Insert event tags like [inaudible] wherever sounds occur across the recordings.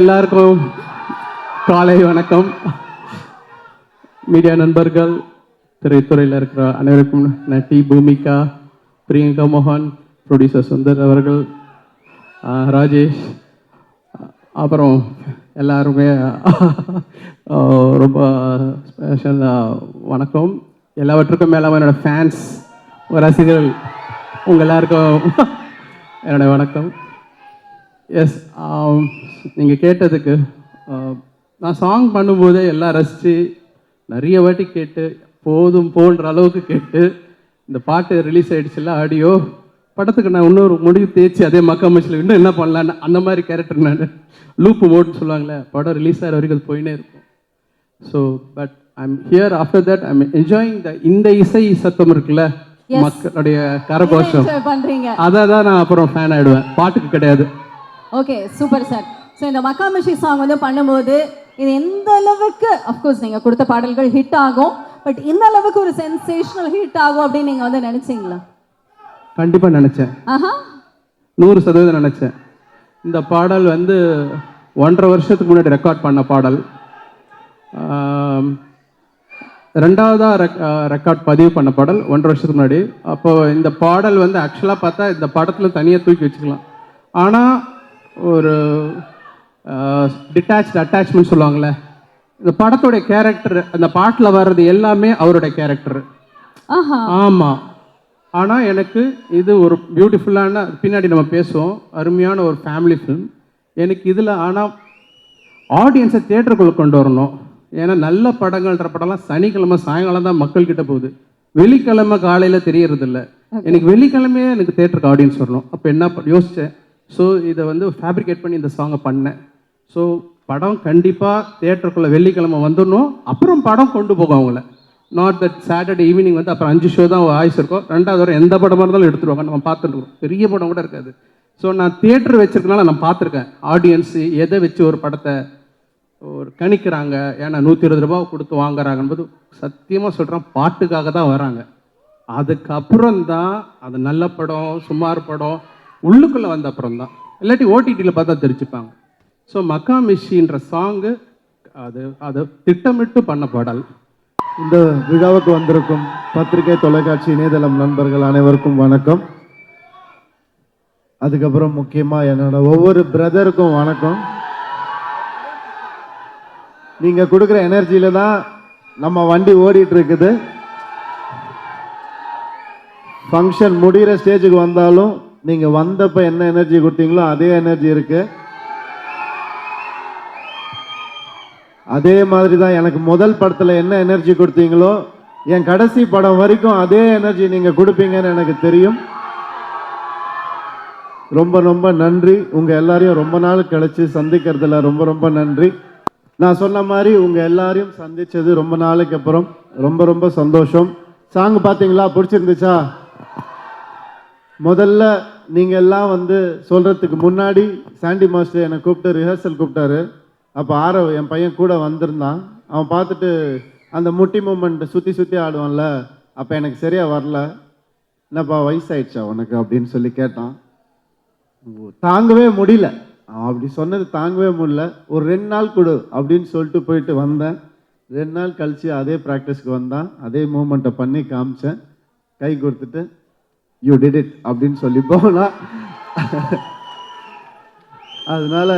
எல்லாருக்கும் காலை வணக்கம். மீடியா நண்பர்கள் திரைத்துறையில் இருக்கிற அனைவருக்கும் நட்டி பூமிகா பிரியங்கா மோகன் ப்ரொடியூசர் சுந்தர் அவர்கள் ராஜேஷ் அப்புறம் எல்லாருமே ரொம்ப ஸ்பெஷல் வணக்கம். எல்லாவற்றுக்கும் மேலாமல் என்னோட ஃபேன்ஸ் ரசிகர்கள் உங்கள் எல்லாருக்கும் என்னோட வணக்கம். எஸ் நீங்கள் கேட்டதுக்கு ஆம், நான் சாங் பண்ணும்போதே எல்லாம் ரசித்து நிறைய வாட்டி கேட்டு போதும் போன்ற அளவுக்கு கேட்டு இந்த பாட்டு ரிலீஸ் ஆயிடுச்சுல்ல ஆடியோ படத்துக்கு நான் இன்னொரு முடிவு தேய்ச்சி அதே மக்கா மச்சில் இன்னும் என்ன பண்ணலான்னு அந்த மாதிரி கேரக்டர் நான் லூப்பு மோட்னு சொல்லுவாங்களே படம் ரிலீஸ் ஆகிற வரைக்கும் அது போயினே இருக்கும். So but I'm here after that I'm enjoying the இந்த இசை சத்தம் இருக்குல்ல மக்களுடைய கரகோஷம். அதை தான் நான் அப்புறம் ஃபேன் ஆயிடுவேன். பாட்டுக்கு கிடையாது. ஓகே சூப்பர் சார் ஸோ இந்த மக்காமிஷி சாங் வந்து பண்ணும்போது இது எந்த அளவுக்கு அஃப்கோர்ஸ் நீங்கள் கொடுத்த பாடல்கள் ஹிட் ஆகும் பட் இந்த அளவுக்கு ஒரு சென்சேஷனல் ஹிட் ஆகும் அப்படின்னு நீங்கள் வந்து நினைச்சீங்களா? கண்டிப்பாக நினச்சேன். ஆஹா. நூறு சதவீதம் நினச்சேன். இந்த பாடல் வந்து ஒன்றரை வருஷத்துக்கு முன்னாடி ரெக்கார்ட் பண்ண பாடல். ரெண்டாவதாக ரெக் ரெக்கார்ட் பதிவு பண்ண பாடல் ஒன்றரை வருஷத்துக்கு முன்னாடி. அப்போ இந்த பாடல் வந்து ஆக்சுவலாக பார்த்தா இந்த படத்தில் தனியாக தூக்கி வச்சுக்கலாம். ஆனால் ஒரு டிட்டாச்ட் அட்டாச்மெண்ட் சொல்லுவாங்கள்ல இந்த படத்தோடைய கேரக்டர் அந்த பாட்டில் வர்றது எல்லாமே அவருடைய கேரக்டர் ஆஹா. ஆமாம் ஆனால் எனக்கு இது ஒரு பியூட்டிஃபுல்லான பின்னாடி நம்ம பேசுவோம். அருமையான ஒரு ஃபேமிலி ஃபிலிம் எனக்கு இதில் ஆனால் ஆடியன்ஸை தேட்டருக்குள்ளே கொண்டு வரணும். ஏன்னா நல்ல படங்கள்ன்ற படம்லாம் சனிக்கிழமை சாயங்காலம் தான் மக்கள்கிட்ட போகுது. வெள்ளிக்கிழமை காலையில் தெரியறதில்ல. எனக்கு வெள்ளிக்கிழமையே எனக்கு தேட்டருக்கு ஆடியன்ஸ் வரணும். அப்போ என்ன யோசிச்சேன். ஸோ இதை வந்து ஃபேப்ரிகேட் பண்ணி இந்த சாங்கை பண்ணேன். ஸோ படம் கண்டிப்பாக தேட்டருக்குள்ளே வெள்ளிக்கிழமை வந்துடணும். அப்புறம் படம் கொண்டு போகும் அவங்கள. நாட் தட் சாட்டர்டே ஈவினிங் வந்து அப்புறம் அஞ்சு ஷோ தான் ஆய்ஸ் இருக்கும். ரெண்டாவது வரை எந்த படமாக இருந்தாலும் எடுத்துருவாங்க நம்ம பார்த்துருக்கோம் பெரிய படம் கூட இருக்காது. ஸோ நான் தேட்டர் வச்சிருக்கனால நான் பார்த்துருக்கேன். ஆடியன்ஸு எதை வச்சு ஒரு படத்தை ஒரு கணிக்கிறாங்க? ஏன்னா நூற்றி இருபது ரூபாய் கொடுத்து வாங்குறாங்கன்போது சத்தியமாக சொல்கிறேன் பாட்டுக்காக தான் வராங்க. அதுக்கப்புறம் தான் அது நல்ல படம் சுமார் படம் உள்ளுக்குள்ளே வந்த அப்புறம் தான் இல்லாட்டி ஓடிடியில் பார்த்தா தெரிஞ்சுப்பாங்க. ஸோ மக்கா மிஷின்ற சாங்கு அது அது திட்டமிட்டு பண்ண பாடல். இந்த விழாவுக்கு வந்திருக்கும் பத்திரிகை தொலைக்காட்சி இணையதளம் நண்பர்கள் அனைவருக்கும் வணக்கம். அதுக்கப்புறம் முக்கியமாக என்னோட ஒவ்வொரு பிரதருக்கும் வணக்கம். நீங்கள் கொடுக்குற எனர்ஜியில் தான் நம்ம வண்டி ஓடிட்டு இருக்குது ஃபங்க்ஷன் முடிகிற ஸ்டேஜுக்கு வந்தாலும் நீங்க வந்தப்ப என்ன எனர்ஜி கொடுத்தீங்களோ அதே எனர்ஜி இருக்கு. அதே மாதிரி தான் எனக்கு முதல் படத்தில் என்ன எனர்ஜி கொடுத்தீங்களோ என் கடைசி படம் வரைக்கும் அதே எனர்ஜி நீங்கள் கொடுப்பீங்கன்னு எனக்கு தெரியும். ரொம்ப ரொம்ப நன்றி. உங்கள் எல்லாரையும் ரொம்ப நாள் கழித்து சந்திக்கிறதுல ரொம்ப ரொம்ப நன்றி. நான் சொன்ன மாதிரி உங்கள் எல்லாரையும் சந்தித்தது ரொம்ப நாளைக்கு அப்புறம் ரொம்ப ரொம்ப சந்தோஷம். சாங் பார்த்தீங்களா பிடிச்சிருந்துச்சா? முதல்ல நீங்கள் எல்லாம் வந்து சொல்கிறதுக்கு முன்னாடி சாண்டி மாஸ்டர் என்னை கூப்பிட்டு ரிஹர்சல் கூப்பிட்டாரு. அப்போ ஆரவ் என் பையன் கூட வந்திருந்தான். அவன் பார்த்துட்டு அந்த முட்டி மூமெண்ட் சுற்றி சுற்றி ஆடுவான்ல அப்போ எனக்கு சரியாக வரல. என்னப்பா வயசாயிடுச்சா உனக்கு அப்படின்னு சொல்லி கேட்டான். தாங்கவே முடியல. அவன் அப்படி சொன்னது தாங்கவே முடியல. ஒரு ரெண்டு நாள் கொடு அப்படின்னு சொல்லிட்டு போயிட்டு வந்தேன். ரெண்டு நாள் கழித்து அதே ப்ராக்டிஸ்க்கு வந்தான். அதே மூமெண்ட்டை பண்ணி காமிச்சேன். கை கொடுத்துட்டு யூ டிட் இட் அப்படின்னு சொல்லி போனா அதனால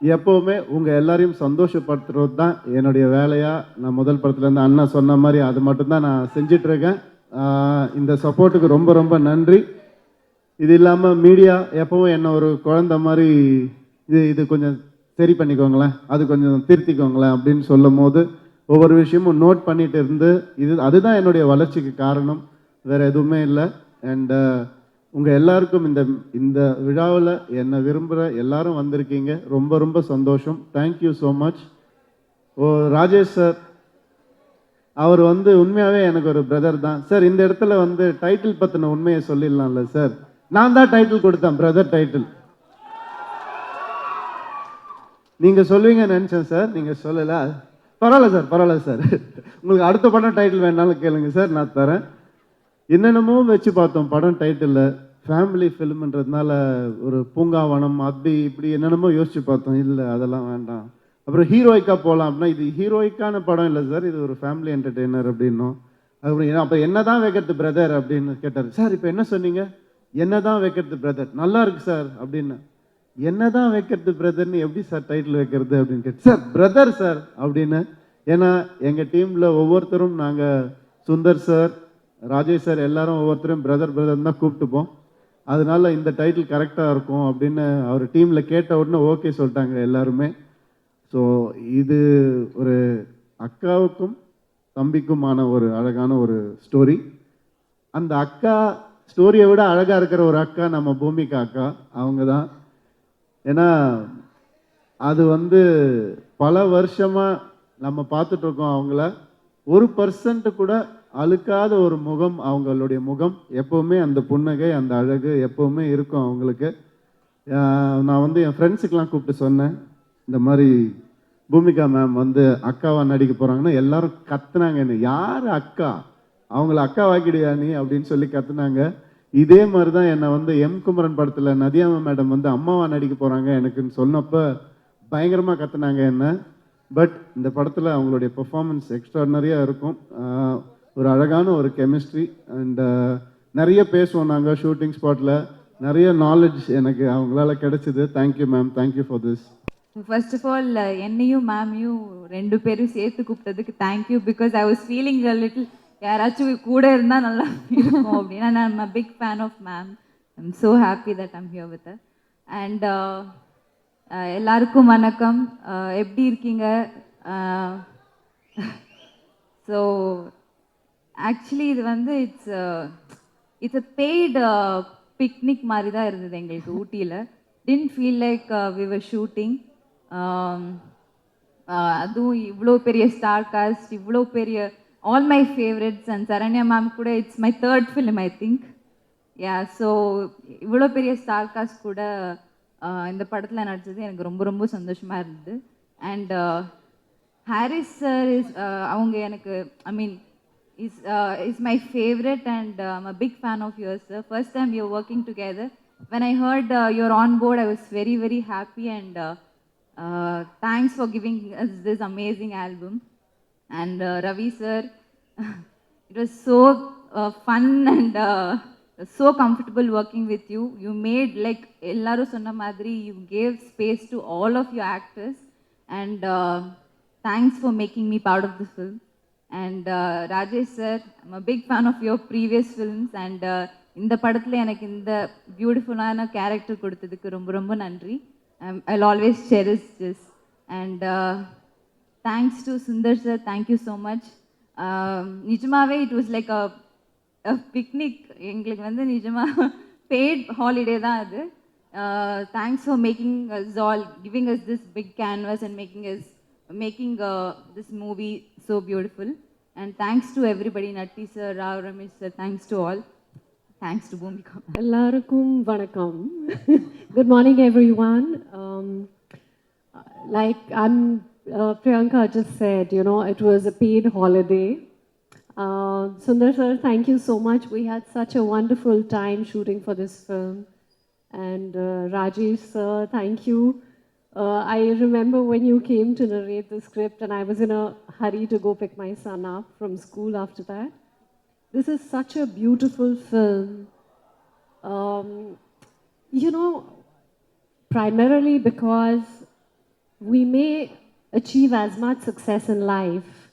எப்போவுமே உங்கள் எல்லாரையும் சந்தோஷப்படுத்துறது தான் என்னுடைய வேலையாக நான் முதல் படத்துலேருந்து அண்ணா சொன்ன மாதிரி அது மட்டும்தான் நான் செஞ்சிட்ருக்கேன். இந்த சப்போர்ட்டுக்கு ரொம்ப ரொம்ப நன்றி. இது இல்லாமல் மீடியா எப்பவும் என்னை ஒரு குழந்த மாதிரி இது இது கொஞ்சம் சரி பண்ணிக்கோங்களேன். அது கொஞ்சம் திருத்திக்கோங்களேன் அப்படின்னு சொல்லும் போது ஒவ்வொரு விஷயமும் நோட் பண்ணிட்டு இருந்து இது அதுதான் என்னுடைய வளர்ச்சிக்கு காரணம். வேறு எதுவுமே இல்லை. அண்ட் uh, உங்கள் எல்லாருக்கும் இந்த இந்த விழாவில் என்னை விரும்புகிற எல்லாரும் வந்திருக்கீங்க. ரொம்ப ரொம்ப சந்தோஷம். தேங்க்யூ ஸோ மச் ஓ ராஜேஷ் சார் அவர் வந்து உண்மையாகவே எனக்கு ஒரு பிரதர் தான். சார் இந்த இடத்துல வந்து டைட்டில் பற்றின உண்மையை சொல்லிடலாம்ல சார் நான் தான் டைட்டில் கொடுத்தேன் பிரதர் டைட்டில் நீங்கள் சொல்லுவீங்கன்னு நினச்சேன் சார் நீங்கள் சொல்லலை. பரவாயில்ல சார் பரவாயில்ல சார் உங்களுக்கு அடுத்த படம் டைட்டில் வேணாலும் கேளுங்க சார் நான் தரேன். என்னென்னமோ வச்சு பார்த்தோம். படம் டைட்டிலில் ஃபேமிலி ஃபிலிம்ன்றதுனால ஒரு பூங்காவனம் அப்படி இப்படி என்னென்னமோ யோசிச்சு பார்த்தோம். இல்லை அதெல்லாம் வேண்டாம். அப்புறம் ஹீரோயிக்காக போகலாம் அப்படின்னா இது ஹீரோயிக்கான படம் இல்லை சார் இது ஒரு ஃபேமிலி என்டர்டெய்னர் அப்படின்னும். அப்புறம் அப்போ என்ன தான் வைக்கிறது பிரதர் அப்படின்னு கேட்டார். சார் இப்போ என்ன சொன்னீங்க? என்ன தான் வைக்கிறது பிரதர் நல்லா இருக்கு சார் அப்படின்னு. என்ன தான் வைக்கிறது பிரதர்னு எப்படி சார் டைட்டில் வைக்கிறது? அப்படின்னு கேட்டு சார் பிரதர் சார் அப்படின்னு. ஏன்னா எங்கள் டீமில் ஒவ்வொருத்தரும் நாங்கள் சுந்தர் சார் ராஜேஷ் சார் எல்லாரும் ஒவ்வொருத்தரும் பிரதர் பிரதர் தான் கூப்பிட்டுப்போம். அதனால இந்த டைட்டில் கரெக்டாக இருக்கும் அப்படின்னு அவர் டீமில் கேட்ட உடனே ஓகே சொல்லிட்டாங்க எல்லாருமே. ஸோ இது ஒரு அக்காவுக்கும் தம்பிக்குமான ஒரு அழகான ஒரு ஸ்டோரி அந்த அக்கா ஸ்டோரியை விட அழகாக இருக்கிற ஒரு அக்கா நம்ம பூமிகா அக்கா அவங்க தான். ஏன்னா அது வந்து பல வருஷமாக நம்ம பார்த்துட்ருக்கோம் அவங்கள. ஒரு பர்சன்ட்டு கூட அழுக்காத ஒரு முகம் அவங்களுடைய முகம் எப்போவுமே அந்த புன்னகை அந்த அழகு எப்போவுமே இருக்கும் அவங்களுக்கு. நான் வந்து என் ஃப்ரெண்ட்ஸுக்கெலாம் கூப்பிட்டு சொன்னேன். இந்த மாதிரி பூமிகா மேம் வந்து அக்காவாக நடிக்க போகிறாங்கன்னா எல்லாரும் கத்துனாங்க என்ன. யார் அக்கா? அவங்கள அக்கா வாக்கிடுவா நீ? அப்படின்னு சொல்லி கத்துனாங்க. இதே மாதிரி தான் என்னை வந்து எம் குமரன் படத்தில் நதியாம மேடம் வந்து அம்மாவாக நடிக்க போகிறாங்க எனக்குன்னு சொன்னப்போ பயங்கரமாக கத்துனாங்க என்ன. பட் இந்த படத்தில் அவங்களுடைய பெர்ஃபார்மன்ஸ் எக்ஸ்ட்ராடனரியாக இருக்கும். ஒரு அழகான ஒரு கெமிஸ்ட்ரி அண்ட் uh, நிறைய பேசுவோம் நாங்கள் ஷூட்டிங் ஸ்பாட்டில் நிறைய நாலேஜ் எனக்கு அவங்களால கிடைச்சிது. Thank you ma'am thank you for this first of all என்னையும் மேமையும் ரெண்டு பேரும் சேர்த்து கூப்பிட்டதுக்கு thank you because I was feeling a little யாராச்சும் கூட இருந்தால் நல்லா இருக்கும் அப்படின்னா நான் big fan of ma'am I'm so happy that I'm here with and எல்லாருக்கும் வணக்கம். Uh, எப்படி இருக்கீங்க? Uh, [laughs] ஸோ ஆக்சுவலி இது வந்து it's it's a paid picnic மாதிரி தான் இருந்தது எங்களுக்கு ஊட்டியில். Didn't feel like we were shooting அதுவும் இவ்வளோ பெரிய ஸ்டார் காஸ்ட் இவ்வளோ பெரிய all my favourites and Saranya ma'am கூட it's my third film I think yeah so இவ்வளோ பெரிய ஸ்டார் காஸ்ட் கூட uh, இந்த படத்தில் நடித்தது எனக்கு ரொம்ப ரொம்ப சந்தோஷமாக இருந்தது. அண்ட் ஹாரிஸ் சார் இஸ் அவங்க எனக்கு I mean is, uh, is my favorite and uh, I'm a big fan of yours, sir. First time you're working together. When I heard uh, you're on board, I was very, very happy and uh, uh, thanks for giving us this amazing album. And uh, Ravi, sir, [laughs] it was so uh, fun and uh, so comfortable working with you. You made, like Ellaru Sonna Madri, you gave space to all of your actors and uh, thanks for making me part of the film. And Rajesh sir I'm a big fan of your previous films and இந்த படத்தில் எனக்கு இந்த பியூட்டிஃபுல்லான character கொடுத்ததுக்கு ரொம்ப ரொம்ப நன்றி. I always cherish this and thanks to Sundar sir thank you so much நிஜமாகவே it was like a picnic எங்களுக்கு வந்து நிஜமாக பெய்ட் ஹாலிடே தான் அது. Thanks for making us all giving us this big canvas and making us making this movie so beautiful. And thanks to everybody, Natti sir, Rao, Ramesh sir, thanks to all. Thanks to Bhumika. Ellarukkum vanakkam. [laughs] Good morning, everyone. Um, like I'm, uh, Priyanka just said, you know, it was a paid holiday. Uh, Sundar sir, thank you so much. We had such a wonderful time shooting for this film. And uh, Rajesh sir, thank you uh, I remember when you came to narrate the script, and I was in a hurry to go pick my son up from school after that. This is such a beautiful film. Um, you know, primarily because we may achieve as much success in life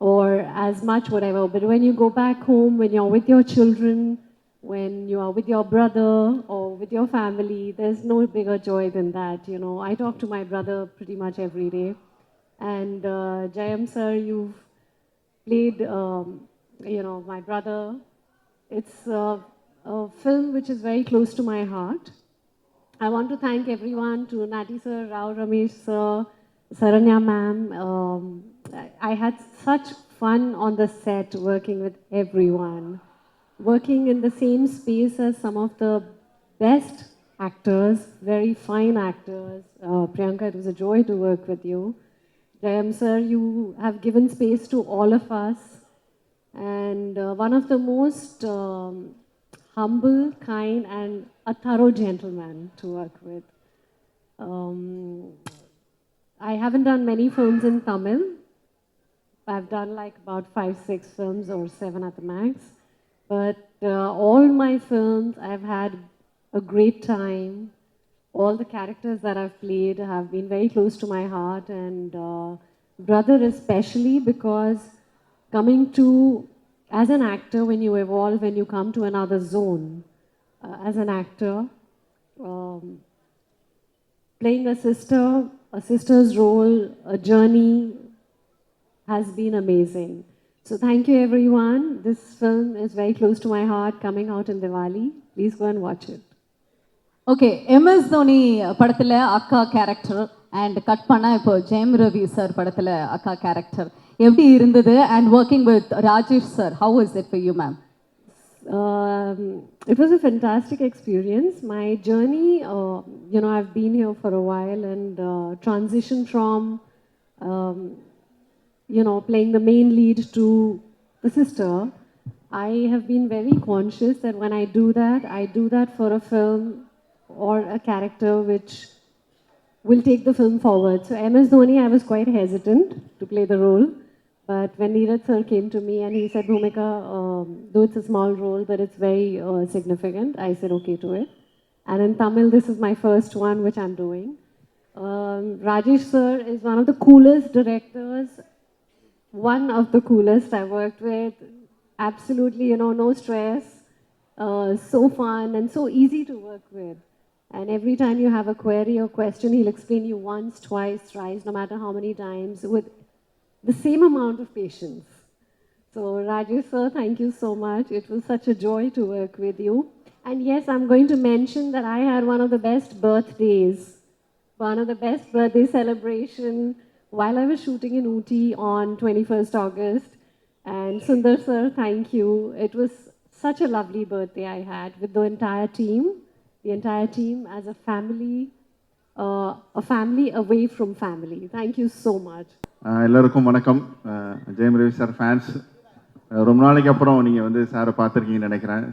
or as much whatever, but when you go back home, when you're with your children, when you are with your brother or with your family, there's no bigger joy than that. You know, I talk to my brother pretty much every day. And uh, Jayam sir, you've played, um, you know, my brother. It's uh, a film which is very close to my heart. I want to thank everyone, to Nati sir, Rao Ramesh sir, Saranya ma'am. Um, I- I had such fun on the set working with everyone. Working in the same space as some of the best actors, very fine actors. Uh, Priyanka, it was a joy to work with you. Jayam sir, you have given space to all of us. And uh, one of the most um, humble, kind, and a thorough gentleman to work with. Um, I haven't done many films in Tamil. I've done like about five, six films or seven at the max. But uh, all my films, I've had a great time. All the characters that I've played have been very close to my heart, and uh, Brother especially because coming to, as an actor, when you evolve, when you come to another zone, uh, as an actor, um, playing a sister, a sister's role, a journey has been amazing. So thank you everyone. This film is very close to my heart, coming out in Diwali. Please go and watch it. Okay M S Dhoni படத்துல அக்கா character and cut பண்ணா இப்போ ஜெயம் Ravi sir படத்துல அக்கா character எப்படி இருந்தது and working with Rajesh sir how is it for you ma'am Um, it was a fantastic experience. My journey, uh, you know, I've been here for a while and uh, transition from, um, you know, playing the main lead to the sister. I have been very conscious that when I do that, I do that for a film or a character which will take the film forward. So MS Dhoni, I was quite hesitant to play the role. But when Neeraj sir came to me and he said, Bhumika, um, though it's a small role, but it's very uh, significant, I said okay to it. And in Tamil, this is my first one, which I'm doing. Um, Rajesh sir is one of the coolest directors, one of the coolest I worked with. Absolutely, you know, no stress, uh, so fun and so easy to work with. And every time you have a query or question, he'll explain you once, twice, thrice, no matter how many times, with the same amount of patience. So, Rajesh sir, thank you so much. It was such a joy to work with you. And yes, I'm going to mention that I had one of the best birthdays, one of the best birthday celebration while I was shooting in Ooty on 21st August. And Sundar sir, thank you. It was such a lovely birthday I had with the entire team, the entire team as a family, uh, a family away from family. Thank you so much. எல்லாருக்கும் வணக்கம் ஜெயம் Ravi sir fans ரொம்ப நாளைக்கு அப்புறம் நீங்கள் வந்து சாரை பார்த்துருக்கீங்கன்னு நினைக்கிறேன்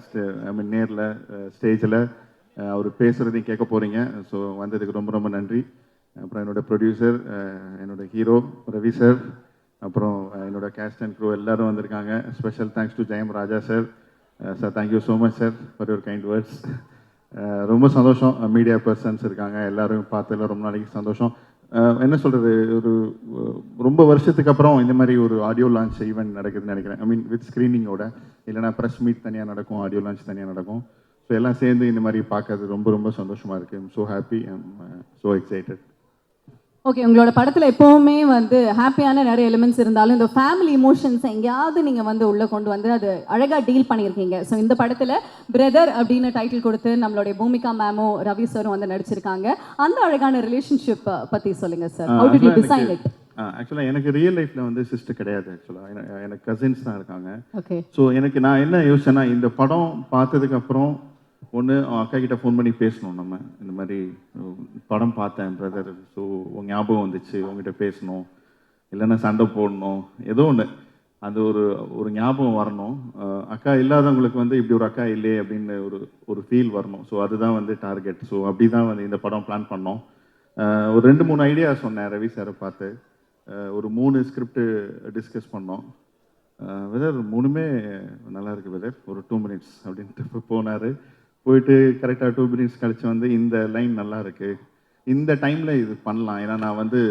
ஐ மீன் நேரில் ஸ்டேஜில் அவர் பேசுகிறதையும் கேட்க போகிறீங்க ஸோ வந்ததுக்கு ரொம்ப ரொம்ப நன்றி அப்புறம் என்னோட ப்ரொடியூசர் என்னோட ஹீரோ ரவி சார் அப்புறம் என்னோட கேஸ்ட் அண்ட் க்ரூ எல்லாரும் வந்திருக்காங்க. Special thanks to Jayam Raja sir sir thank you so much sir for your kind words ரொம்ப சந்தோஷம். மீடியா பர்சன்ஸ் இருக்காங்க. எல்லாரும் பார்த்ததில் ரொம்ப நாளைக்கு சந்தோஷம். என்ன சொல்கிறது ஒரு ரொம்ப வருஷத்துக்கு அப்புறம் இந்த மாதிரி ஒரு ஆடியோ லான்ச் ஈவெண்ட் நடக்குதுன்னு நினைக்கிறேன். ஐ மீன் வித் ஸ்க்ரீனிங்கோட இல்லைனா ப்ரெஸ் மீட் தனியாக நடக்கும் ஆடியோ லான்ச் தனியாக நடக்கும். ஸோ எல்லாம் சேர்ந்து இந்த மாதிரி பார்க்கறது ரொம்ப ரொம்ப சந்தோஷமாக இருக்குது I'm so happy I'm so excited okay உங்களோட படத்துல எப்பவுமே வந்து ஹாப்பியான நிறைய எலிமெண்ட்ஸ் இருந்தாலும் இந்த ஃபேமிலி இமோஷன்ஸ் எங்கேயாவது நீங்க வந்து உள்ள கொண்டு வந்து அது அழகா டீல் பண்ணியிருக்கீங்க. ஸோ இந்த படத்துல பிரதர் அப்படின்னு டைட்டில் கொடுத்து நம்மளுடைய பூமிகா மேமும் ரவி சாரும் வந்து நடிச்சிருக்காங்க. அந்த அழகான ரிலேஷன்ஷிப் பத்தி சொல்லுங்க sir how did you design it ஆக்சுவலாக எனக்கு ரியல் லைஃப்பில் வந்து சிஸ்டர் கிடையாது ஆக்சுவலாக எனக்கு கசின்ஸ் தான் இருக்காங்க. ஓகே ஸோ எனக்கு நான் என்ன யோசிச்சேன்னா இந்த படம் பார்த்ததுக்கு ஒன்று அக்கா கிட்ட ஃபோன் பண்ணி பேசணும் நம்ம. இந்த மாதிரி படம் பார்த்தேன் பிரதர் ஸோ உன் ஞாபகம் வந்துச்சு உங்ககிட்ட பேசணும். இல்லைன்னா சண்டை போடணும். ஏதோ ஒன்று அந்த ஒரு ஒரு ஞாபகம் வரணும். அக்கா இல்லாதவங்களுக்கு வந்து இப்படி ஒரு அக்கா இல்லையே அப்படின்னு ஒரு ஒரு ஃபீல் வரணும். ஸோ அதுதான் வந்து டார்கெட் ஸோ அப்படி தான் வந்து இந்த படம் பிளான் பண்ணோம். ஒரு ரெண்டு மூணு ஐடியா சொன்னேன் ரவி சாரை பார்த்து. ஒரு மூணு ஸ்கிரிப்டு டிஸ்கஸ் பண்ணோம். வெதர் மூணுமே நல்லா இருக்கு வெதர் ஒரு டூ மினிட்ஸ் அப்படின்ட்டு போனார். போயிட்டு கரெக்டாக டூ மினிட்ஸ் கழிச்சு வந்து இந்த லைன் நல்லா இருக்கு. இந்த டைமில் இது பண்ணலாம். ஏன்னா நான் வந்து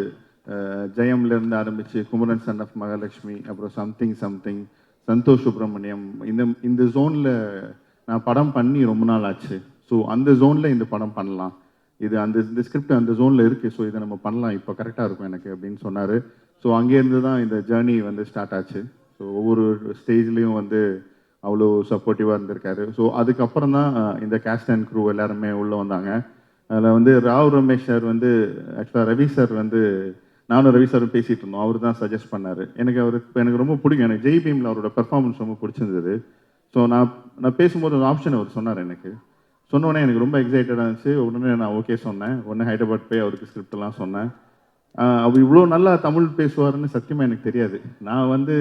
ஜெயம்லேருந்து ஆரம்பித்து குமரன் சன் ஆஃப் மகாலட்சுமி அப்புறம் சம்திங் சம்திங் சந்தோஷ் சுப்ரமணியம் இந்த இந்த ஜோனில் நான் படம் பண்ணி ரொம்ப நாள் ஆச்சு. ஸோ அந்த ஜோனில் இந்த படம் பண்ணலாம். இது அந்த இந்த ஸ்கிரிப்ட் அந்த ஜோனில் இருக்குது ஸோ இதை நம்ம பண்ணலாம். இப்போ கரெக்டாக இருக்கும் எனக்கு அப்படின்னு சொன்னார். ஸோ அங்கேருந்து தான் இந்த ஜேர்னி வந்து ஸ்டார்ட் ஆச்சு. ஸோ ஒவ்வொரு ஸ்டேஜ்லேயும் வந்து அவ்வளோ சப்போர்ட்டிவாக இருந்திருக்காரு. ஸோ அதுக்கப்புறம் தான் இந்த கேஸ்ட் அண்ட் க்ரூ எல்லாருமே உள்ளே வந்தாங்க. அதில் வந்து ராவ் ரமேஷ் சார் வந்து ஆக்சுவலாக ரவி சார் வந்து நானும் ரவி சாரும் பேசிகிட்டு இருந்தோம். அவர் தான் சஜஸ்ட் பண்ணார். எனக்கு அவர் இப்போ எனக்கு ரொம்ப பிடிக்கும். எனக்கு ஜெய் பீமில் அவரோட பெர்ஃபார்மன்ஸ் ரொம்ப பிடிச்சிருந்தது. ஸோ நான் நான் பேசும்போது ஒரு ஆப்ஷன் அவர் சொன்னார் எனக்கு. சொன்னோடனே எனக்கு ரொம்ப எக்ஸைட்டடாக இருந்துச்சு. உடனே நான் ஓகே சொன்னேன். உடனே ஹைதராபாத் போய் அவருக்கு ஸ்கிரிப்ட் சொன்னேன். அவர் இவ்வளோ நல்லா தமிழ் பேசுவாருன்னு சத்தியமாக எனக்கு தெரியாது. நான் வந்து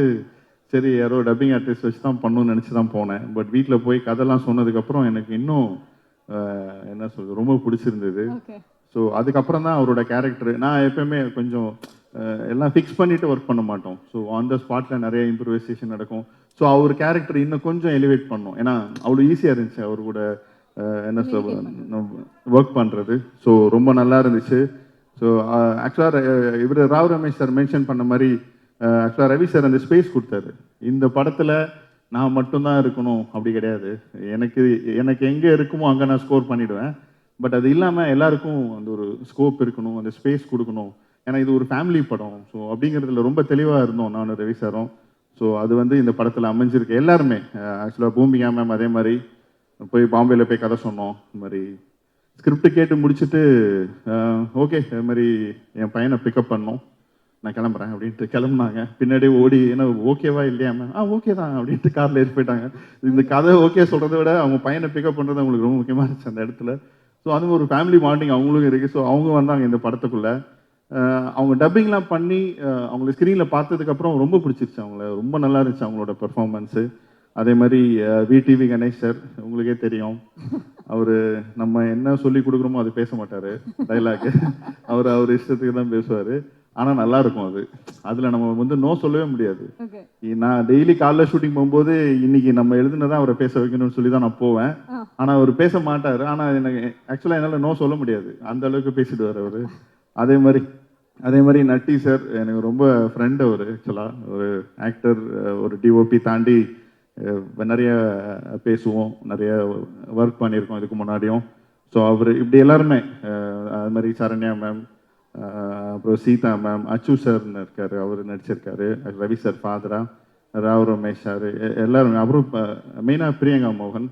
சரி யாரோ டப்பிங் ஆர்டிஸ்ட் வச்சு தான் பண்ணணும்னு நினச்சி தான் போனேன். பட் வீட்டில் போய் கதைலாம் சொன்னதுக்கப்புறம் எனக்கு இன்னும் என்ன சொல்றது ரொம்ப பிடிச்சிருந்தது. ஸோ அதுக்கப்புறம் தான் அவரோட கேரக்டர் நான் எப்பயுமே கொஞ்சம் எல்லாம் ஃபிக்ஸ் பண்ணிட்டு ஒர்க் பண்ண மாட்டோம். ஸோ ஆன் த ஸ்பாட்டில் நிறைய இம்ப்ரூவைசேஷன் நடக்கும். ஸோ அவர் கேரக்டர் இன்னும் கொஞ்சம் எலிவேட் பண்ணோம். ஏன்னா அவ்வளோ ஈஸியாக இருந்துச்சு அவர் கூட என்ன சொல் ஒர்க் பண்ணுறது ஸோ ரொம்ப நல்லா இருந்துச்சு. ஸோ ஆக்சுவலாக இவர் ராவ் ரமேஷ் சார் மென்ஷன் பண்ண மாதிரி ஆக்சுவலாக ரவி சார் அந்த ஸ்பேஸ் கொடுத்தாரு. இந்த படத்தில் நான் மட்டும்தான் இருக்கணும் அப்படி கிடையாது. எனக்கு எனக்கு எங்கே இருக்குமோ அங்கே நான் ஸ்கோர் பண்ணிவிடுவேன் பட் அது இல்லாமல் எல்லாருக்கும் அந்த ஒரு ஸ்கோப் இருக்கணும் அந்த ஸ்பேஸ் கொடுக்கணும். ஏன்னா இது ஒரு ஃபேமிலி படம். ஸோ அப்படிங்கிறதுல ரொம்ப தெளிவாக இருந்தோம் நானும் ரவி சாரும். ஸோ அது வந்து இந்த படத்தில் அமைஞ்சிருக்கு. எல்லாருமே ஆக்சுவலாக பூமிகா மேம் அதே மாதிரி போய் பாம்பேயில் போய் கதை சொன்னோம். இந்த மாதிரி ஸ்கிரிப்ட் கேட்டு முடிச்சுட்டு ஓகே இது மாதிரி என் பையனை பிக்கப் பண்ணோம். நான் கிளம்புறேன் அப்படின்ட்டு கிளம்புனாங்க. பின்னாடி ஓடி ஏன்னா ஓகேவா இல்லையா மேம் ஆ ஓகே தான் அப்படின்ட்டு காரில் ஏறி போயிட்டாங்க. இந்த கதை ஓகே சொல்கிறத விட அவங்க பையனை பிக்கப் பண்ணுறது அவங்களுக்கு ரொம்ப முக்கியமாக இருந்துச்சு அந்த இடத்துல. ஸோ அது ஒரு ஃபேமிலி பாண்டிங் அவங்களுக்கும் இருக்குது ஸோ அவங்க வந்தாங்க இந்த படத்துக்குள்ளே. அவங்க டப்பிங்லாம் பண்ணி அவங்கள ஸ்க்ரீனில் பார்த்ததுக்கப்புறம் ரொம்ப பிடிச்சிருச்சு அவங்கள. ரொம்ப நல்லா இருந்துச்சு அவங்களோட பெர்ஃபார்மன்ஸு அதே மாதிரி விடிவி கணேஷ் சார் உங்களுக்கே தெரியும். அவர் நம்ம என்ன சொல்லி கொடுக்குறோமோ அது பேச மாட்டார். டைலாக் அவர் அவர் இஷ்டத்துக்கு தான் பேசுவார். ஆனால் நல்லா இருக்கும் அது. அதில் நம்ம வந்து நோ சொல்லவே முடியாது. நான் டெய்லி காலைல ஷூட்டிங் போகும்போது இன்னைக்கு நம்ம எழுதுனதான் அவரை பேச வைக்கணும்னு சொல்லி தான் நான் போவேன். ஆனால் அவர் பேச மாட்டார். ஆனால் எனக்கு ஆக்சுவலாக என்னால் நோ சொல்ல முடியாது. அந்த அளவுக்கு பேசிடுவார் அவர். அதே மாதிரி அதே மாதிரி நட்டி சார் எனக்கு ரொம்ப ஃப்ரெண்ட் அவர் ஆக்சுவலாக ஒரு ஆக்டர் ஒரு டிஓபி தாண்டி நிறைய பேசுவோம். நிறைய ஒர்க் பண்ணியிருக்கோம் இதுக்கு முன்னாடியும். ஸோ அவர் இப்படி எல்லாருமே அது மாதிரி சரண்யா மேம் அப்புறம் சீதா மேம் அச்சு சார்னு இருக்காரு அவர் நடிச்சிருக்காரு. ரவி சார் ஃபாதரா ராவ் ரமேஷ் சார் எல்லாருமே அப்புறம் மெயினாக பிரியங்கா மோகன்.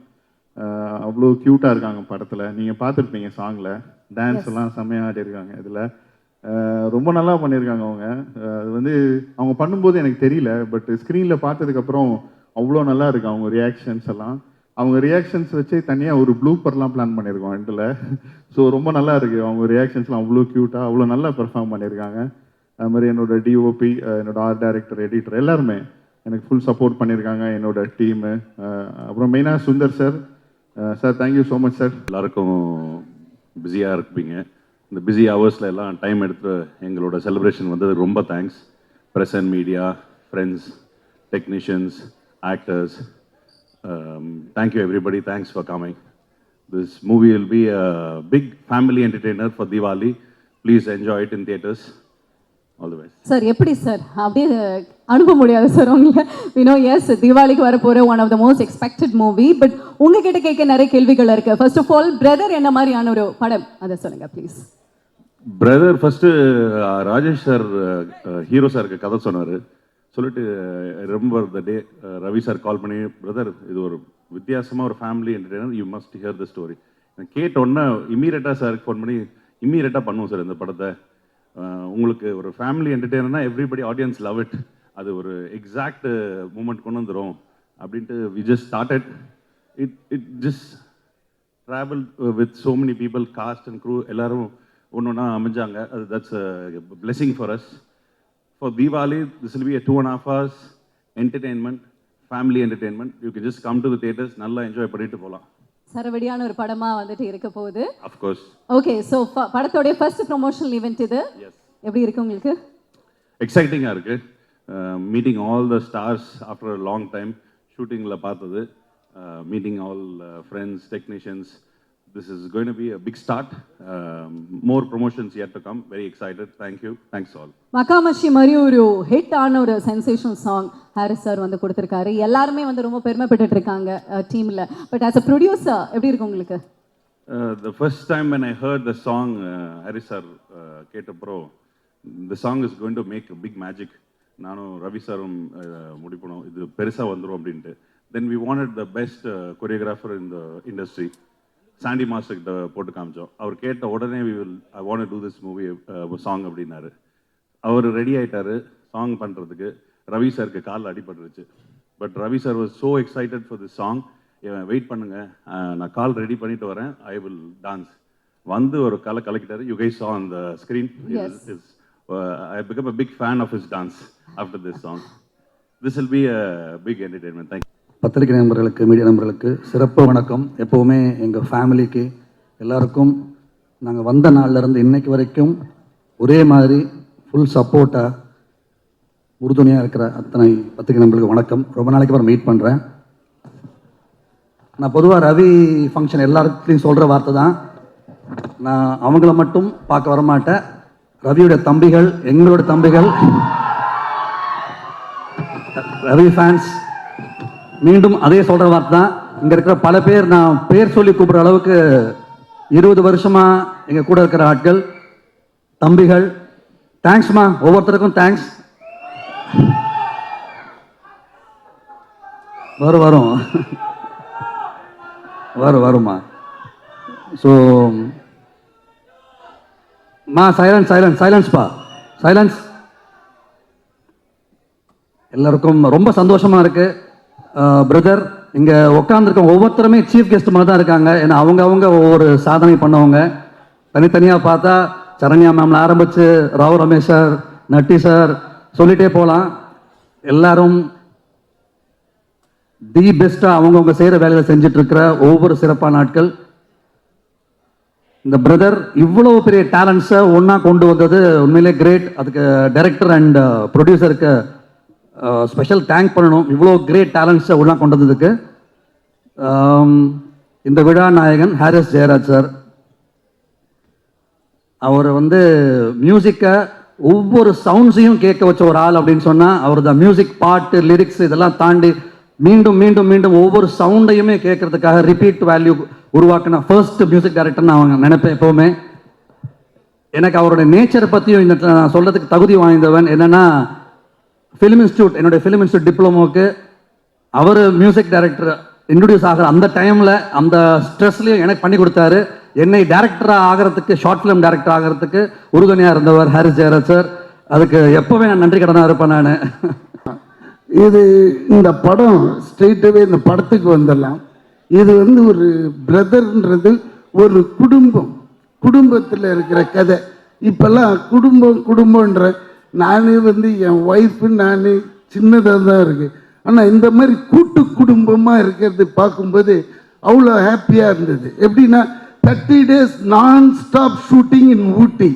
அவ்வளோ க்யூட்டாக இருக்காங்க படத்தில். நீங்கள் பார்த்துருப்பீங்க சாங்கில் டான்ஸ் எல்லாம் செம்மையாக ஆடி இருக்காங்க இதில் ரொம்ப நல்லா பண்ணியிருக்காங்க அவங்க. அது வந்து அவங்க பண்ணும்போது எனக்கு தெரியல பட் ஸ்க்ரீனில் பார்த்ததுக்கப்புறம் அவ்வளோ நல்லா இருக்கு. அவங்க ரியாக்ஷன்ஸ் எல்லாம். அவங்க ரியாக்ஷன்ஸ் வச்சு தனியாக ஒரு ப்ளூப்பர்லாம் பிளான் பண்ணியிருக்கோம் எண்டில். ஸோ ரொம்ப நல்லா இருக்கு. அவங்க ரியாக்ஷன்ஸ்லாம் அவ்வளோ க்யூட்டாக அவ்வளோ நல்லா பெர்ஃபார்ம் பண்ணியிருக்காங்க. அது மாதிரி என்னோட டிஓபி என்னோட ஆர்ட் டைரக்டர் எடிட்டர் எல்லாருமே எனக்கு ஃபுல் சப்போர்ட் பண்ணியிருக்காங்க என்னோட டீமு அப்புறம் மெயினாக Sundar sir sir thank you so much sir எல்லாருக்கும் பிஸியாக இருப்பீங்க. இந்த பிஸி ஹவர்ஸில் எல்லாம் டைம் எடுத்து எங்களோட செலிப்ரேஷன் வந்ததுக்கு ரொம்ப thanks press and media friends technicians actors everybody thanks for coming this movie will be a big family entertainer for Deepavali please enjoy it in theatres all the best sir எப்படி sir அப்படியே அனுப்ப முடியாது sir உங்களை. You know yes தீபாவளிக்கு வரப்போகிற one of the most expected movie but உங்ககிட்ட கேட்க நிறைய கேள்விகள் இருக்கு. ஃபர்ஸ்ட் ஆஃப் ஆல் பிரதர் என்ன மாதிரியான ஒரு படம்? அதை சொல்லுங்க please brother first Rajesh sir hero சாருக்கு கதை சொன்னார். சொல்லிட்டு ரொம்ப த டே ரவி சார் கால் பண்ணி பிரதர் இது ஒரு வித்தியாசமாக ஒரு family entertainer you must hear the story கேட்டோன்னே உடனே இம்மீடியட்டாக சாருக்கு ஃபோன் பண்ணி இம்மீடியட்டாக பண்ணுவோம் சார் இந்த படத்தை. உங்களுக்கு ஒரு ஃபேமிலி என்டர்டெய்னர்னா எவ்ரிபடி ஆடியன்ஸ் லவ் இட் அது ஒரு எக்ஸாக்ட் மூமெண்ட் கொண்டு வந்துடும் அப்படின்ட்டு we just started it it just travel with so many people cast and crew எல்லாரும் ஒன்று ஒன்றா அமைஞ்சாங்க. அது that's blessing for us for Deepavali this will be a two and half hours entertainment family entertainment you can just come to the theatres நல்லா enjoy பண்ணிட்டு போகலாம் சரவடியான ஒரு படமா வந்துட்டு இருக்க போகுது. அஃப்கோர்ஸ் ஓகே ஸோ படத்தோடைய ஃபர்ஸ்ட் ப்ரொமோஷனல் ஈவெண்ட் இது. எப்படி இருக்கு உங்களுக்கு? எக்ஸைட்டிங்காக இருக்குது meeting all the stars after long time ஷூட்டிங்கில் பார்த்தது. Meeting all friends technicians this is going be a big start more promotions yet to come. Very excited. Thank you. Thanks all. மக்காமஷி மாதிரி ஒரு ஹிட் ஆன ஒரு சென்சேஷனல் சாங் ஹாரிஸ் சார் வந்து கொடுத்துருக்காரு. எல்லாருமே வந்து ரொம்ப பெருமைப்பட்டுட்டு இருக்காங்க டீமில் பட் ஆஸ் அ ப்ரொடியூசர் எப்படி இருக்கு உங்களுக்கு? Uh, the first time when I heard the song, uh, Haris sir uh, கேட்டப்போ the song is going to make a big magic. நானும் ரவி சாரும் முடிப்போம். இது பெருசாக வந்துடும் அப்படின்ட்டு. Then we wanted the best choreographer in the industry Sandy master கிட்ட போட்டு காமிச்சோம். அவர் கேட்ட உடனே we will I want to this movie song அப்படின்னாரு. அவர் ரெடி ஆயிட்டாரு சாங் பண்ணுறதுக்கு ரவி சாருக்கு காலில் அடிபட்டுருச்சு. But Ravi sir was so excited for this song wait பண்ணுங்க. நான் கால் ரெடி பண்ணிட்டு வரேன். ஐ வில் டான்ஸ் வந்து ஒரு கலை கலக்கிட்டாரு. You guys screen. Yes. is I become a big fan of his dance after this song this will be a big entertainment thank பத்திரிகை நண்பர்களுக்கு media நண்பர்களுக்கு சிறப்பு வணக்கம். எப்போவுமே எங்கள் ஃபேமிலிக்கு எல்லாருக்கும் நாங்கள் வந்த நாள்லேருந்து இருந்து இன்னைக்கு வரைக்கும் ஒரே மாதிரி ஃபுல் சப்போர்ட்டாக உறுதுணையாக இருக்கிற அத்தனை பத்திரிகை நண்பர்களுக்கு வணக்கம். ரொம்ப நாளைக்கு அப்புறம் மீட் பண்ணுறேன் நான் பொதுவாக ரவி ஃபங்க்ஷன் எல்லாருக்கையும் சொல்கிற வார்த்தை தான் நான் அவங்கள மட்டும் பார்க்க வரமாட்டேன். ரவியோட தம்பிகள் எங்களோட தம்பிகள் ரவி ஃபேன்ஸ் மீண்டும் அதே சொல்ற வார்த்தை தான். இங்க இருக்கிற பல பேர் நான் பேர் சொல்லி கூப்பிடுற அளவுக்கு இருபது வருஷமா எங்க கூட இருக்கிற ஆட்கள் தம்பிகள் தேங்க்ஸ்மா ஒவ்வொருத்தருக்கும் தேங்க்ஸ் வரும் வரும். வரும் வருமா ஸோ மா சைலன்ஸ் சைலன்ஸ் சைலன்ஸ்ப்பா சைலன்ஸ் எல்லாருக்கும் ரொம்ப சந்தோஷமா இருக்கு. பிரதர் இங்கே உட்காந்துருக்க ஒவ்வொருத்தருமே சீஃப் கெஸ்ட் மாதிரி தான் இருக்காங்க. ஏன்னா அவங்க அவங்க ஒவ்வொரு சாதனை பண்ணவங்க. தனித்தனியாக பார்த்தா சரண்யா மேம்ல ஆரம்பித்து ராவ் ரமேஷ் சார் நட்டி சார் சொல்லிட்டே போகலாம் எல்லாரும் தி பெஸ்ட்டாக அவங்கவுங்க செய்கிற வேலையில் செஞ்சிட்ருக்கிற ஒவ்வொரு சிறப்பான நாட்கள். இந்த பிரதர் இவ்வளவு பெரிய டேலண்ட்ஸை ஒன்றா கொண்டு வந்தது உண்மையிலே கிரேட் அதுக்கு டைரக்டர் அண்ட் ப்ரொடியூசருக்கு ஸ்பெஷல் தேங்க் பண்ணணும். இவ்வளோ கிரேட் டேலண்ட்ஸை ஒன்றா கொண்டு வந்ததுக்கு. இந்த விழா நாயகன் ஹாரிஸ் ஜெயராஜ் சார். அவர் வந்து மியூசிக்கை ஒவ்வொரு சவுண்ட்ஸையும் கேட்க வச்ச ஒரு ஆள் அப்படின்னு சொன்னால் அவர் தான் மியூசிக் பாட்டு லிரிக்ஸ் இதெல்லாம் தாண்டி மீண்டும் மீண்டும் மீண்டும் ஒவ்வொரு சவுண்டையுமே கேட்கறதுக்காக ரிப்பீட் வேல்யூ உருவாக்கின ஃபர்ஸ்ட் மியூசிக் டைரக்டர்னு அவங்க நினைப்பேன் எப்போவுமே. எனக்கு அவருடைய நேச்சரை பற்றியும் இந்த நான் சொல்கிறதுக்கு தகுதி வாய்ந்தவன். என்னன்னா ஃபிலிம் இன்ஸ்டியூட் என்னுடைய ஃபிலிம் இன்ஸ்டியூட் டிப்ளமோக்கு அவர் மியூசிக் டைரக்டர் இன்ட்ரடியூஸ் ஆகிற அந்த டைமில் அந்த ஸ்ட்ரெஸ்லையும் எனக்கு பண்ணி கொடுத்தாரு. என்னை டேரக்டராக ஆகிறதுக்கு ஷார்ட் ஃபிலிம் டேரக்டர் ஆகிறதுக்கு உறுதுணையாக இருந்தவர் ஹாரிஸ் ஜெயராஜ் சார் அதுக்கு எப்போவே நான் நன்றி கடனாக இருப்பேன் நான். இது இந்த படம் ஸ்ட்ரெயிட்டாகவே இந்த படத்துக்கு வந்துடலாம். இது வந்து ஒரு பிரதர்ன்றது ஒரு குடும்பம். குடும்பத்தில் இருக்கிற கதை. இப்போல்லாம் குடும்பம் குடும்பன்ற நானே வந்து என் ஒய்ஃபு நான் சின்னதாக தான் இருக்கு ஆனால் இந்த மாதிரி கூட்டு குடும்பமாக இருக்கிறது பார்க்கும்போது அவ்வளோ ஹாப்பியாக இருந்தது. எப்படின்னா தேர்ட்டி டேஸ் நான் stop shooting in Ooty.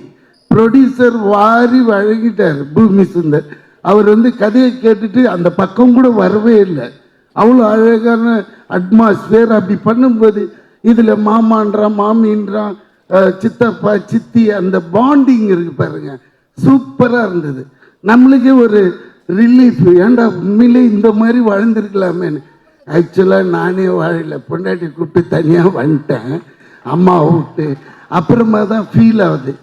Producer வாரி வழங்கிட்டார் பூமி சுந்தர். அவர் வந்து கதையை கேட்டுட்டு அந்த பக்கம் கூட வரவே இல்லை. அவ்வளோ அழகான அட்மாஸ்பியர் அப்படி பண்ணும்போது இதில் மாமான்றான் மாமின்றான் சித்தப்பா சித்தி அந்த பாண்டிங் இருக்கு பாருங்கள் சூப்பராக இருந்தது. நம்மளுக்கே ஒரு ரிலீஃப் ஏன்டா உண்மையிலே இந்த மாதிரி வாழ்ந்திருக்கலாமேன்னு. ஆக்சுவலாக நானே வாழல. பொண்டாட்டி கூப்பிட்டு தனியாக வந்துட்டேன். அம்மா விட்டு. அப்புறமா தான் ஃபீல் ஆகுது.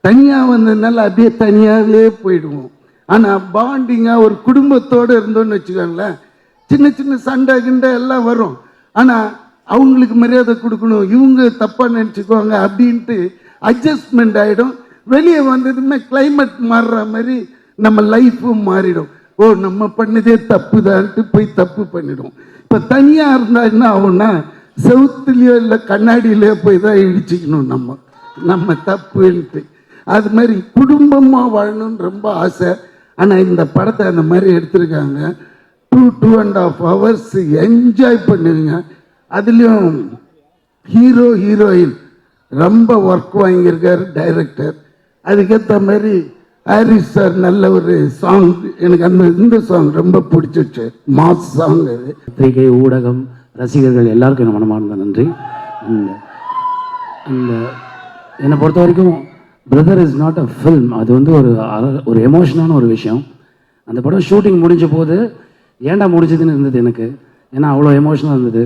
தனியாக வந்ததுனால அப்படியே தனியாகவே போயிடுவோம். ஆனால் பாண்டிங்காக ஒரு குடும்பத்தோடு இருந்தோம்னு வச்சுக்கோங்களேன். சின்ன சின்ன சண்டை கிண்டை எல்லாம் வரும். ஆனால் அவங்களுக்கு மரியாதை கொடுக்கணும். இவங்க தப்பாக நினச்சிக்குவாங்க அப்படின்ட்டு அட்ஜஸ்ட்மெண்ட் ஆகிடும் வெளியே வந்ததுமே கிளைமேட் மாறுற மாதிரி நம்ம லைஃப்பும் மாறிடும். ஓ நம்ம பண்ணதே தப்பு தான்ட்டு போய் தப்பு பண்ணிடும். இப்போ தனியாக இருந்தால் என்ன ஆகும்னா செவுத்துலேயோ இல்லை கண்ணாடியிலையோ போய் தான் இடிச்சிக்கணும் நம்ம. நம்ம தப்புன்ட்டு. அது மாதிரி குடும்பமாக வாழணும்னு ரொம்ப ஆசை. ஆனால் இந்த படத்தை அந்த மாதிரி எடுத்திருக்காங்க. Two two and of hours enjoy பண்ணுவீங்க அதுலேயும் ஹீரோ ஹீரோயின் ரொம்ப ஒர்க் வாங்கியிருக்கார் டைரக்டர் அதுக்கேற்ற மாதிரி ஹாரிஸ் சார் நல்ல ஒரு சாங் எனக்கு அந்த இந்த சாங் ரொம்ப பிடிச்சிச்சு மாஸ் சாங் அது. பத்திரிகை ஊடகம் ரசிகர்கள் எல்லாருக்கும் என் மனமார்ந்த நன்றி. அந்த அந்த என்னை பொறுத்த வரைக்கும் brother is not a film அது வந்து ஒரு ஒரு எமோஷனான ஒரு விஷயம். அந்த படம் ஷூட்டிங் முடிஞ்ச போது ஏன்டா முடிஞ்சதுன்னு இருந்தது எனக்கு? ஏன்னா அவ்வளோ எமோஷனாக இருந்தது.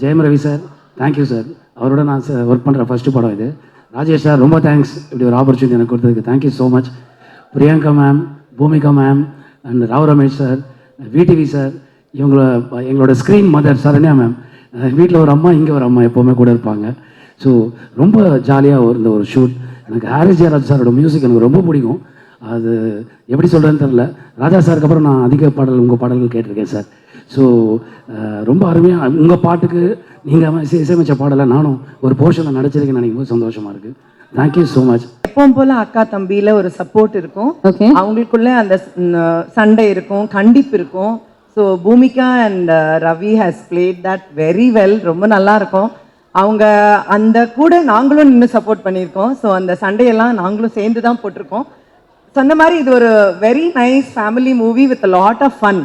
Jayam Ravi sir thank you sir அவரோட நான் ஒர்க் பண்ணுற ஃபஸ்ட்டு படம் இது. ராஜேஷ் சார் ரொம்ப தேங்க்ஸ் இப்படி ஒரு ஆப்பர்ச்சுனிட்டி எனக்கு கொடுத்ததுக்கு thank you so much Priyanka ma'am Bhumika ma'am and Rao Ramesh sir VTV sir இவங்கள எங்களோட ஸ்க்ரீன் மதர் சரண்யா மேம் வீட்டில் ஒரு அம்மா இங்கே ஒரு அம்மா எப்போவுமே கூட இருப்பாங்க. ஸோ ரொம்ப ஜாலியாக இருந்த ஒரு ஷூட் எனக்கு ஹாரிஸ் ஜெயராஜ் சாரோட மியூசிக் எனக்கு ரொம்ப பிடிக்கும். அது எப்படி சொல்கிறேன்னு தெரில ராஜா சாருக்கு அப்புறம் நான் அதிக பாடல் உங்கள் பாடல்கள் கேட்டிருக்கேன் சார். ஸோ ரொம்ப அருமையாக உங்கள் பாட்டுக்கு நீங்கள் இசையமைச்ச பாடலை நானும் ஒரு போர்ஷனில் நடிச்சிருக்கேன்னு நினைக்கும் போது சந்தோஷமாக இருக்குது தேங்க்யூ ஸோ மச் எப்பவும் போல அக்கா தம்பியில ஒரு சப்போர்ட் இருக்கும். ஓகே அவங்களுக்குள்ள அந்த சண்டை இருக்கும் கண்டிப்பு இருக்கும். So Bhumika and Ravi has played that very well ரொம்ப நல்லா இருக்கும். அவங்க அந்த கூட நாங்களும் நின்று சப்போர்ட் பண்ணியிருக்கோம். ஸோ அந்த சண்டையெல்லாம் நாங்களும் சேர்ந்து தான் போட்டிருக்கோம். சொன்ன மாதிரி இது ஒரு very nice family movie with lot of fun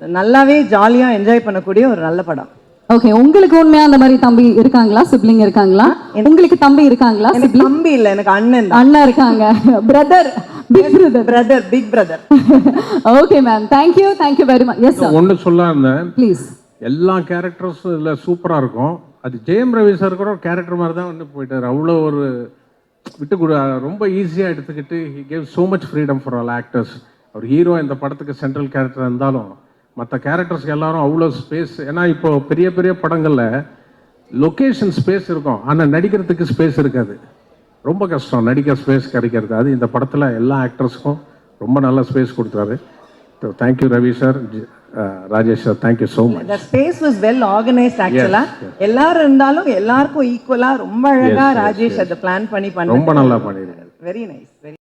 நல்லாவே ஜாலியாக என்ஜாய் பண்ணக்கூடிய ஒரு நல்ல படம். ஓகே உங்களுக்கு உண்மையா அந்த மாதிரி தம்பி இருக்காங்களா? சிப்ளிங் இருக்காங்களா? உங்களுக்கு தம்பி இருக்காங்களா? தம்பி இல்லை எனக்கு அண்ணன் அண்ணா இருக்காங்க. Brother big brother brother big brother okay ma'am thank you thank you very much yes ஒன்று சொல்ல இருந்தேன் ப்ளீஸ் எல்லா கேரக்டர்ஸும் இதில் சூப்பராக இருக்கும். அது ஜெயம் ரவி சார் கூட கேரக்டர் மாதிரி தான் வந்து போயிட்டார். அவ்வளோ ஒரு விட்டு ரொம்ப ஈஸியாக எடுத்துக்கிட்டு he gave so much freedom for all actors our hero இந்த படத்துக்கு சென்ட்ரல் கேரக்டர் இருந்தாலும் மற்ற கேரக்டர்ஸ்க்கு எல்லாரும் அவ்வளோ ஸ்பேஸ் ஏன்னா இப்போ பெரிய பெரிய படங்களில் லொக்கேஷன் ஸ்பேஸ் இருக்கும் ஆனால் நடிக்கிறதுக்கு ஸ்பேஸ் இருக்காது. ரொம்ப கஷ்டம் நடிக்க ஸ்பேஸ் கிடைக்கிறது. அது இந்த படத்தில் எல்லா ஆக்டர்ஸ்க்கும் ரொம்ப நல்ல ஸ்பேஸ் கொடுத்தாரு. Thank you Ravi sir Rajesh sir thank you so much the space was well organized ஆக்சுவலா எல்லாரும் இருந்தாலும் எல்லாருக்கும் ஈக்குவலா ரொம்ப அழகா ராஜேஷ் அதை பிளான் பண்ணி ரொம்ப பண்ண நல்லா பண்ணியிருக்காரு வெரி நைஸ் வெரி